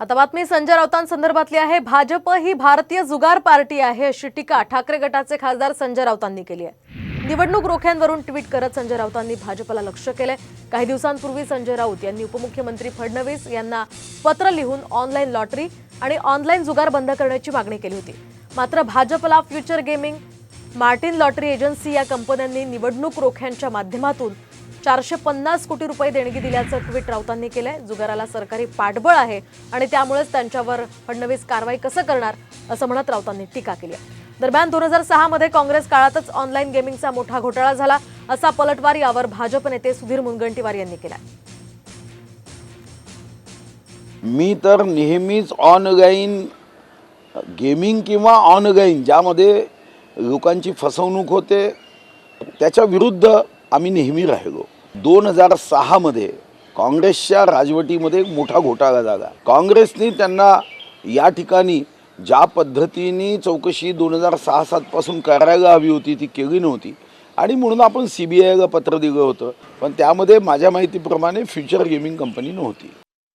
आता बातमी संजय राऊतांसंदर्भातली आहे. भाजप ही भारतीय जुगार पार्टी आहे अशी टीका ठाकरे गटाचे खासदार संजय राऊतांनी केली आहे. निवडणूक रोख्यांवरून ट्विट करत संजय राऊतांनी भाजपला लक्ष केलंय. काही दिवसांपूर्वी संजय राऊत यांनी उपमुख्यमंत्री फडणवीस यांना पत्र लिहून ऑनलाईन लॉटरी आणि ऑनलाईन जुगार बंद करण्याची मागणी केली होती. मात्र भाजपला future gaming Martin lottery agency या कंपन्यांनी निवडणूक रोख्यांच्या माध्यमातून चारशे पन्नास कोटी रुपये देणगी दिल्याचं ट्विट राऊतांनी केलंय. जुगाराला सरकारी पाठबळ आहे आणि त्यामुळेच त्यांच्यावर फडणवीस कारवाई कसं करणार असं म्हणत राऊतांनी टीका केली आहे. दरम्यान दोन हजार सहा मध्ये काँग्रेस काळातच ऑनलाईन गेमिंगचा मोठा घोटाळा झाला असा पलटवार यावर भाजप नेते सुधीर मुनगंटीवार यांनी केला मी तर नेहमीच ऑनलाईन गेमिंग किंवा ऑनलाईन ज्यामध्ये लोकांची फसवणूक होते त्याच्या विरुद्ध आम्ही नेहमी राहिलो. दोन हजार सहामध्ये काँग्रेसच्या राजवटीमध्ये एक मोठा घोटाळा झाला. काँग्रेसने त्यांना या ठिकाणी ज्या पद्धतीने चौकशी दोन हजार सहा सातपासून करायला हवी होती ती केली नव्हती. आणि म्हणून आपण सी बी आयला पत्र दिलं होतं. पण त्यामध्ये माझ्या माहितीप्रमाणे फ्युचर गेमिंग कंपनी नव्हती.